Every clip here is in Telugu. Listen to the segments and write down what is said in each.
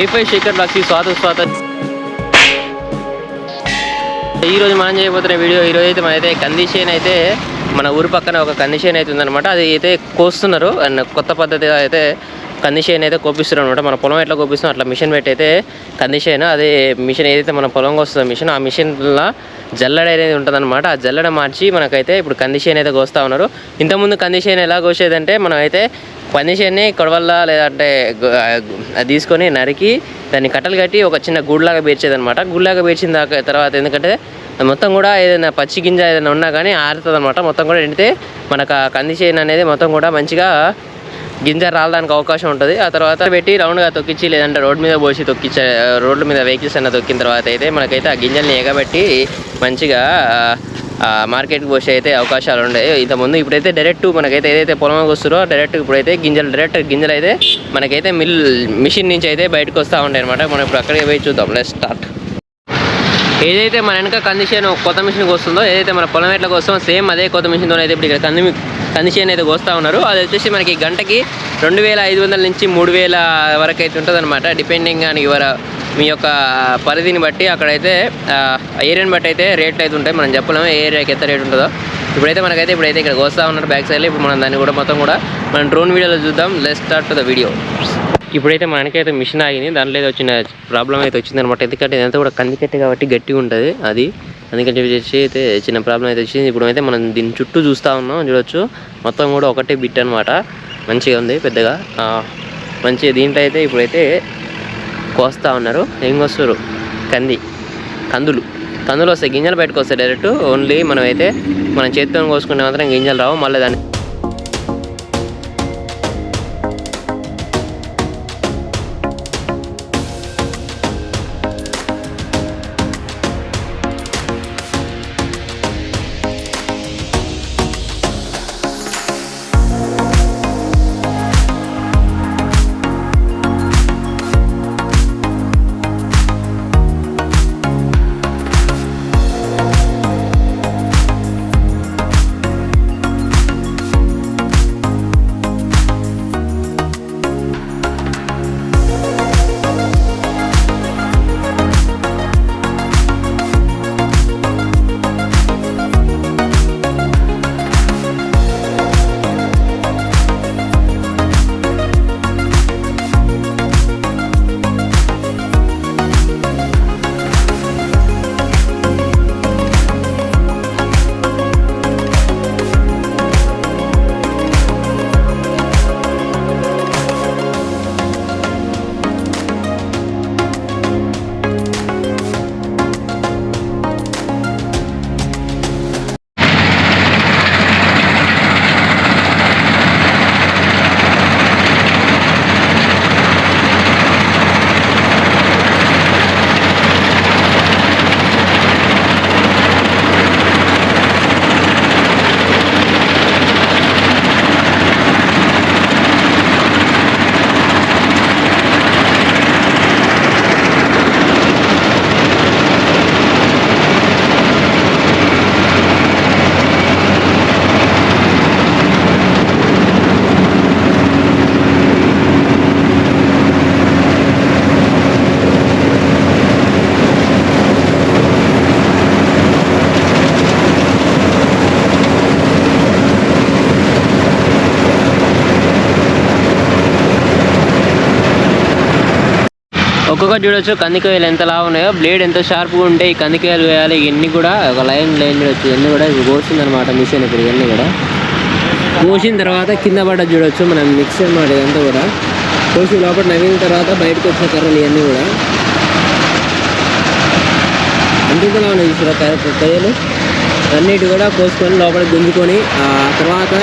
ఏపై శేఖర్ బ్లాక్స్ స్వాత స్వాత ఈ రోజు మనం చేయబోతున్న వీడియో ఈ మన అయితే మనైతే అయితే మన ఊరు పక్కన ఒక కందిషేన్ అయితే ఉందన్నమాట. అది అయితే కోస్తున్నారు. అండ్ కొత్త పద్ధతిగా అయితే కందిషేన్ అయితే కోపిస్తున్నారు అనమాట మన పొలం ఎట్లా కోపిస్తున్నాం అట్లా మిషన్ పెట్టి అయితే కందిషేన్ అదే మిషన్ ఏదైతే మన పొలంకి వస్తుందో మిషన్ ఆ మిషన్లో జల్లడ అనేది ఉంటుందన్నమాట. ఆ జల్లడ మార్చి మనకైతే ఇప్పుడు కందిషేన్ అయితే కోస్తా ఉన్నారు. ఇంతకుముందు కందిషేన్ ఎలా కోసేదంటే మనం అయితే పందిచేన్ని కొడవల్ల లేదంటే అది తీసుకొని నరికి దాన్ని కట్టలు కట్టి ఒక చిన్న గూడులాగా పేర్చేదనమాట గూడులాగా పేర్చిన దాకా తర్వాత ఎందుకంటే అది మొత్తం కూడా ఏదైనా పచ్చి గింజ ఏదైనా ఉన్నా కానీ ఆరుతుంది అనమాట మొత్తం కూడా ఎండితే మనకు ఆ కంది చేను అనేది మొత్తం కూడా మంచిగా గింజ రాలడానికి అవకాశం ఉంటుంది. ఆ తర్వాత పెట్టి రౌండ్గా తొక్కించి లేదంటే రోడ్డు మీద పోసి తొక్కించే రోడ్ల మీద వెహికల్స్ అన్న తొక్కిన తర్వాత అయితే మనకైతే ఆ గింజల్ని ఎగబెట్టి మంచిగా మార్కెట్కి పోసే అయితే అవకాశాలు ఉండే ఇంతకుముందు ఇప్పుడైతే డైరెక్ట్ మనకైతే ఏదైతే పొలంకి వస్తారో డైరెక్ట్ ఇప్పుడైతే గింజలు డైరెక్ట్ గింజలు అయితే మనకైతే మిల్ మిషన్ నుంచి అయితే బయటకు వస్తూ ఉంటాయి అనమాట మనం ఇప్పుడు అక్కడికి పోయి చూద్దాం. లెట్ స్టార్ట్ ఏదైతే మన వెనక కందిషన్ కొత్త మిషన్కి వస్తుందో ఏదైతే మన పొలం ఎట్లా వస్తుందో సేమ్ అదే కొత్త మిషన్తో అయితే ఇప్పుడు ఇక్కడ కంది కందిచేను అయితే కోస్తూ ఉన్నారు. అది వచ్చేసి మనకి గంటకి రెండు వేల ఐదు వందల నుంచి మూడు వేల వరకు అయితే ఉంటుంది అనమాట డిపెండింగ్ ఆన్ యువర్ మీ యొక్క పరిధిని బట్టి అక్కడైతే ఏరియాని బట్టి అయితే రేట్లు అయితే ఉంటాయి. మనం చెప్పలేము ఏ ఏరియాకి ఎంత రేట్ ఉంటుందో. ఇప్పుడైతే మనకైతే ఇప్పుడైతే ఇక్కడ కోస్తా ఉన్నారు బ్యాక్ సైడ్లో. ఇప్పుడు మనం దాన్ని కూడా మొత్తం కూడా మనం డ్రోన్ వీడియోలో చూద్దాం. లెస్ స్టార్ట్ ద వీడియో ఇప్పుడైతే మనకైతే మిషన్ ఆగింది. దాంట్లో ఏదో వచ్చిన ప్రాబ్లం అయితే వచ్చింది అనమాట ఎందుకంటే ఇదంతా కూడా కందికట్టే కాబట్టి గట్టిగా ఉంటుంది అది. అందుకని చెప్పేసి అయితే చిన్న ప్రాబ్లం అయితే వచ్చింది. ఇప్పుడు అయితే మనం దీని చుట్టూ చూస్తూ ఉన్నాం. చూడొచ్చు. మొత్తం కూడా ఒకటే బిట్ అనమాట. మంచిగా ఉంది పెద్దగా. మంచిగా దీంట్లో అయితే ఇప్పుడైతే కోస్తా ఉన్నారు. ఏం కోస్తారు? కంది. కందులు. కందులు వస్తాయి. గింజలు బయటకు వస్తాయి డైరెక్ట్. ఓన్లీ మనం అయితే మనం చేతితో కోసుకుంటే మాత్రం గింజలు రావు. మళ్ళీ దాన్ని ఒక్కొక్కటి చూడొచ్చు కందికాయలు ఎంత లావు ఉన్నాయో బ్లేడ్ ఎంత షార్ప్గా ఉంటే ఈ కందికాయలు వేయాలి ఇవన్నీ కూడా ఒక లైన్ లైన్ చూడొచ్చు. ఇవన్నీ కూడా ఇప్పుడు కోస్తుంది అనమాట మిషన్ ఇప్పుడు ఇవన్నీ కూడా. కోసిన తర్వాత కింద పడ్డ చూడొచ్చు మనం మిక్స్ అనమాట ఇదంతా కూడా. కోసి లోపల నవ్విన తర్వాత బయటకు వచ్చిన కర్రలు ఇవన్నీ కూడా. అందుకలా ఉన్నాయి చూసారా కర్ర- కయ్యలు అన్నిటి కూడా కోసుకొని లోపల గుంజుకొని ఆ తర్వాత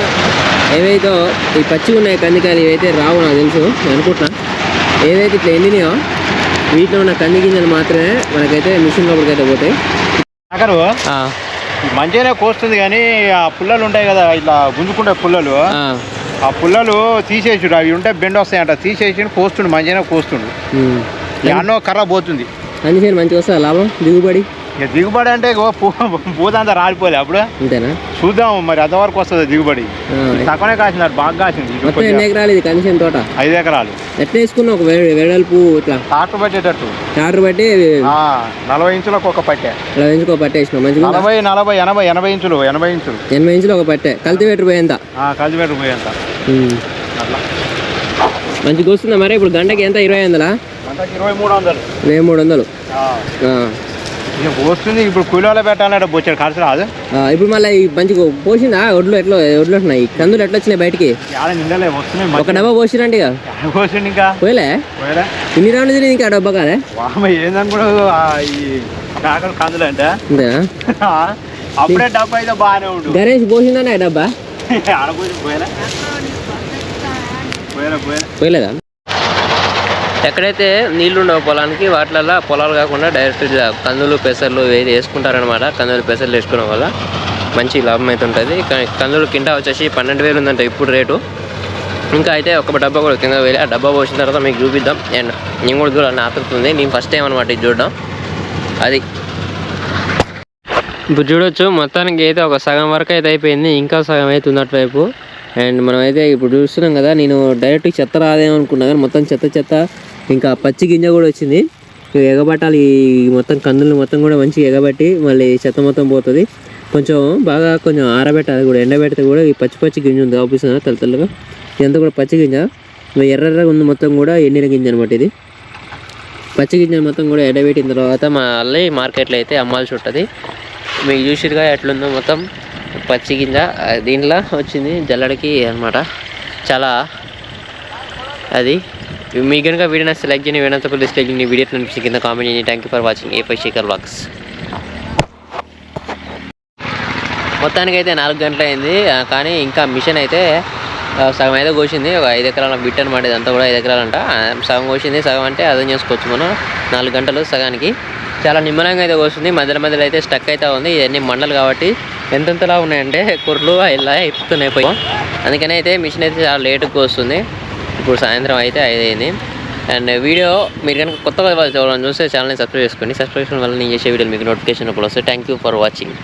ఏవైతే ఈ పచ్చి ఉన్నాయి కందికాయలు ఇవైతే రావు నాకు తెలుసు నేను అనుకుంటున్నా ఏవైతే ఇట్లా ఎండినాయో వీటిలో ఉన్న కంది గింజలు మాత్రమే మనకైతే మిషన్ లోపలికి అయితే పోతాయి. అక్కరు మంచిగానే కోస్తుంది కానీ ఆ పుల్లలు ఉంటాయి కదా ఇట్లా గుంజుకుంటే పుల్లలు. ఆ. పుల్లలు తీసేసుడు అవి ఉంటే బెండ్ వస్తాయంట. తీసేసి కోస్తుండు మంచిగానే కోస్తుండు. అన్నో కర్ర పోతుంది. కంది చేను మంచిగా వస్తుందా? లాభం? దిగుబడి? ఇక దిగుబడి అంటే ఇగో పూ పూతంతా రాలిపోలే. అప్పుడు అంతేనా? చూద్దాం మరి ఎంతవరకు వస్తుంది దిగుబడి. తక్కువనే కాసింది బాగా కాసింది. ఎన్ని ఎకరాలు ఇది కందిషన్ తోట? ఐదు ఎకరాలు. ఎట్లా వేసుకున్నావు ఒక వెడల్పు ఇట్లా? టాక్టర్ పట్టేటట్టు. చార్టర్ బట్టి ఆ, నలభై ఇంచులకు ఒక పట్టె. ఇలా ఎంచుకో పట్టేసినావు మంచిగా ఉందా? నలభై నలభై ఎనభై ఎనభై ఇంచులు ఎనభై ఇంచులు. ఎనభై ఇంచులు ఒక పట్టే. కల్టివేటర్ పోయేంత? కలిసిపెట్టు పోయేంత. అట్లా. మంచిగా వస్తుందా మరి? ఇప్పుడు గంటకి ఎంత? ఇరవై వందలా? ఇరవై మూడు వందలు. వెయ్యి మూడు వందలు. వస్తుంది ఇప్పుడు కూలీలో పెట్టాలంటే బొచ్చాడు ఖర్చు రాదు. ఇప్పుడు మళ్ళీ ఈ మంచిగా పోసిందా? ఒడ్లు ఎట్లా ఒడ్లు ఉంటున్నాయి కందులు ఎట్లా వచ్చినాయి బయటికి? యాడ నిండలే వస్తున్నాయి ఒక డబ్బా పోసిరంటే ఇక. మంచి పోసిండు ఇంకా? పోయలే? ఇన్ని రౌండ్లు తిని ఇంకా డబ్బా కాదే? వామ ఏందనుకున్నా ఈ కాకలు కందులు అంటే అంతేనా అప్పుడే డబ్బు అయితే బాగానే ఉండు. గణేష్ పోసిందనే డబ్బా? పోయలేదా? ఎక్కడైతే నీళ్ళు ఉండవు పొలానికి వాటిలల్లో పొలాలు కాకుండా డైరెక్ట్ కందులు పెసర్లు వేది వేసుకుంటారనమాట కందులు పెసర్లు వేసుకోవడం వల్ల మంచి లాభం అయితే ఉంటుంది. కందులు కింద వచ్చేసి పన్నెండు వేలు ఉందంట ఇప్పుడు రేటు. ఇంకా అయితే ఒక డబ్బా కూడా కింద వేలి ఆ డబ్బా పోసిన తర్వాత మీకు చూపిద్దాం. అండ్ నేను కూడా చూడాలని ఆతృతుంది. నేను ఫస్ట్ టైం అనమాట ఇది చూడడం. అది. ఇప్పుడు చూడొచ్చు మొత్తానికి అయితే ఒక సగం వరకు అయితే అయిపోయింది. ఇంకా సగం అయితే ఉన్నట్టు వైపు అండ్ మనం అయితే ఇప్పుడు చూస్తున్నాం కదా నేను డైరెక్ట్ చెత్త రాదేమనుకున్నా కానీ మొత్తం చెత్త చెత్త ఇంకా పచ్చి గింజ కూడా వచ్చింది. ఎగబట్టాలి మొత్తం కందులు మొత్తం కూడా మంచిగా ఎగబట్టి మళ్ళీ చెత్త మొత్తం పోతుంది. కొంచెం బాగా కొంచెం ఆరబెట్టాలి కూడా ఎండబెడితే కూడా ఈ పచ్చి పచ్చి గింజ ఉంది ఆఫీస్ తల తెల్లగా. ఇదంతా కూడా పచ్చి గింజ. ఎర్ర ఎర్రగా ఉంది మొత్తం కూడా ఎండిన గింజ అనమాట ఇది. పచ్చి గింజలు మొత్తం కూడా ఎండబెట్టిన తర్వాత మళ్ళీ మార్కెట్లో అయితే అమ్మాల్సి ఉంటుంది మీకు చూసిరుగా ఎట్లుందో మొత్తం పచ్చి గింజ. దీంట్లో వచ్చింది జల్లడికి అనమాట చాలా అది మీకు కనుక వీడియో నచ్చితే లైక్ చేయండి వేణంత ప్లీజ్ లైక్ చేయండి. వీడియో నచ్చి కింద కామెంట్ చేయండి. Thank you for watching A five Sekhar vlogs మొత్తానికి అయితే నాలుగు గంటలు అయింది. కానీ ఇంకా మిషన్ అయితే సగం అయితే కోసింది. ఒక ఐదు ఎకరాల బిట్ అనమాట ఇదంతా కూడా ఐదు ఎకరాలంట. సగం కోసింది. సగం అంటే అర్థం చేసుకోవచ్చు మనం. నాలుగు గంటలు సగానికి. చాలా నిమ్మలంగా అయితే కోస్తుంది. మధ్యలో మధ్యలో అయితే స్టక్ అయితే ఉంది. ఇవన్నీ మండలు కాబట్టి ఎంతెంతలా ఉన్నాయంటే కుర్రలు ఇలా ఇప్పుతున్నాయి పోయి. అందుకని అయితే మిషన్ అయితే చాలా లేటుగా వస్తుంది ఇప్పుడు సాయంత్రం అయితే ఐదు అయింది అండ్ వీడియో మీరు కనుక కొత్తగా ఎవరైనా చూస్తే ఛానల్ని సబ్స్క్రైబ్ చేసుకోండి సబ్స్క్రిప్షన్ వల్ల నేను చేసే వీడియోలు మీకు నోటిఫికేషన్ అప్పుడు వస్తాయి. Thank you for watching